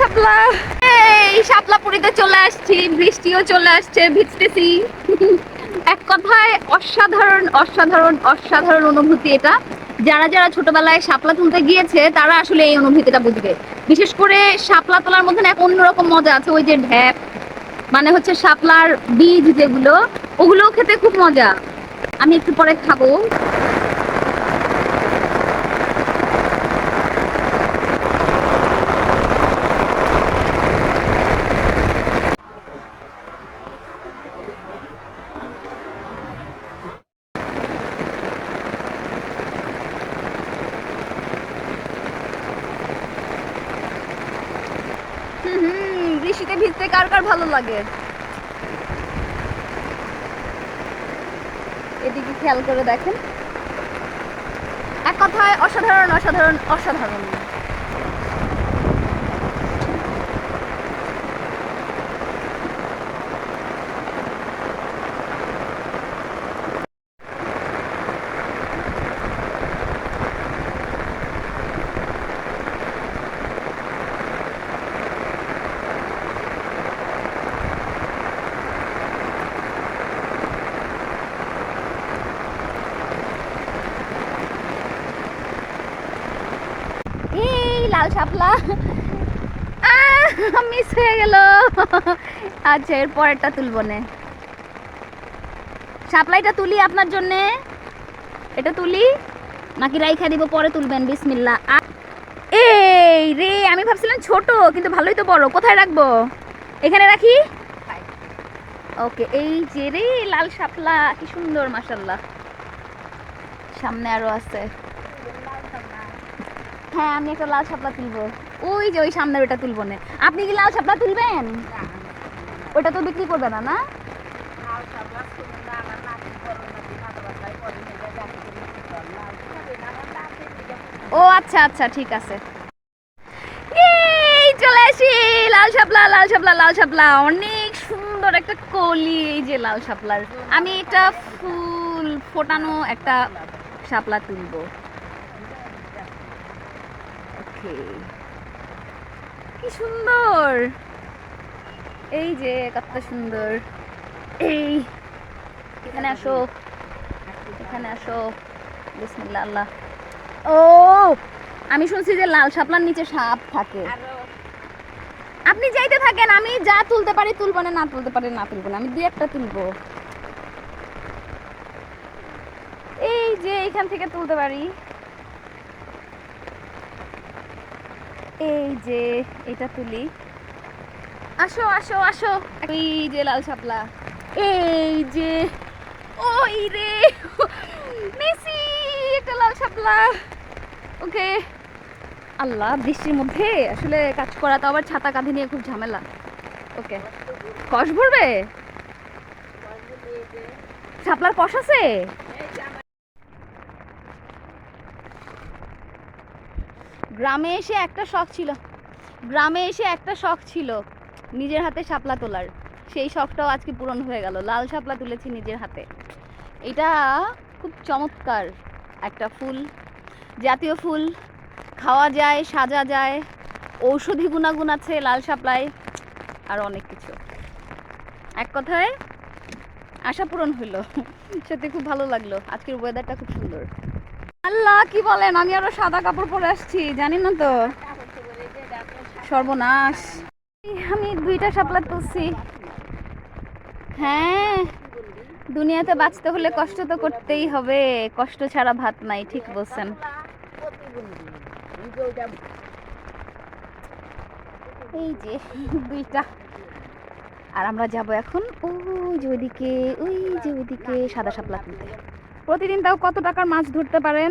শাপলা। এই শাপলা চলে আসছি, বৃষ্টিও চলে আসছে, ভিজতেছি। এক কথায় অসাধারণ অসাধারণ অসাধারণ অনুভূতি এটা। যারা যারা ছোটবেলায় শাপলা তুলতে গিয়েছে, তারা আসলে এই অনুভূতিটা বুঝবে। বিশেষ করে শাপলা তোলার মধ্যে এক অন্যরকম মজা আছে, ওই যে ঢ্যাপ মানে হচ্ছে শাপলার বীজ যেগুলো ওগুলো খেতে খুব মজা। আমি একটু পরে খাব। ভিজতে কার কার ভালো লাগে? এদিকে খেয়াল করে দেখেন। এক কথায় অসাধারণ অসাধারণ অসাধারণ এই লাল শাপলা। মিস হয়ে গেল। আচ্ছা তুলবো নে। শাপলাইটা তুলি আপনার এটা তুলি, নাকি রাইখা দিব, পরে তুলবেন বিসমিল্লা এই রে, আমি ভাবছিলাম ছোট, কিন্তু ভালোই তো বড়। কোথায় রাখব? এখানে রাখি? ওকে, এই যে রে, লাল শাপলা, কি সুন্দর মাসাল্লাহ সামনে আরও আছে। হ্যাঁ আমি একটা লাল শাপলা তুলবো। ওই যে ওই সামনের ওটা তুলবো না। আপনি কি লাল শাপলা তুলবেন? ওটা তো বিক্রি করবে না না? ও আচ্ছা আচ্ছা ঠিক আছে। এই চলে আসি লাল শাপলা লাল শাপলা লাল শাপলা। অনেক সুন্দর একটা কলি এই যে লাল শাপলার। আমি এটা ফুল ফোটানো একটা শাপলা তুলবো। ওকে কি সুন্দর। এই যে, কত সুন্দর। এই, এখানে আসো। এখানে আসো। বিসমিল্লাহ, আল্লাহ। ও, আমি শুনছি যে লাল শাপলার নিচে সাপ থাকে। আপনি যাইতে থাকেন, আমি যা তুলতে পারি তুলবো না না তুলতে পারি না তুলবো না, আমি দুই একটা তুলবো। এই যে, এখান থেকে তুলতে পারি। এই যে, এটা তুলি। আসো আসো আসো। এই যে লাল শাপলা। এই যে, ওই রে। মেসি, একটা লাল শাপলা। ওকে। আল্লাহ, বৃষ্টির মধ্যে আসলে কাজ করা তো আবার ছাতা কাঁধে নিয়ে খুব ঝামেলা। ওকে। কষ ভরবে? শাপলার কষ আছে? গ্রামে এসে একটা শখ ছিল। গ্রামে এসে একটা শখ ছিল নিজের হাতে শাপলা তোলার। সেই শখটাও আজকে পূরণ হয়ে গেল। লাল শাপলা তুলেছি নিজের হাতে। এটা খুব চমৎকার একটা ফুল, জাতীয় ফুল। খাওয়া যায়, সাজা যায়। ঔষধি গুণাগুণ আছে লাল শাপলায় আর অনেক কিছু। এক কথায় আশা পূরণ হইল সত্যি খুব ভালো লাগল। আজকের ওয়েদারটা খুব সুন্দর। আল্লাহ, কি বলেন? আমি আরও সাদা কাপড় পরে আসছি, জানি না তো। সর্বনাশ। আমি দুইটা শাপলা তুলছি। হ্যাঁ দুনিয়াতে বাঁচতে হলে কষ্ট তো করতেই হবে। কষ্ট ছাড়া ভাত নাই, ঠিক বলছেন। এই যে, দুইটা। আর আমরা যাব এখন ওই যে ওইদিকে, ওই যে ওইদিকে সাদা সাপলা তুলতে। প্রতিদিন তাও কত টাকার মাছ ধরতে পারেন?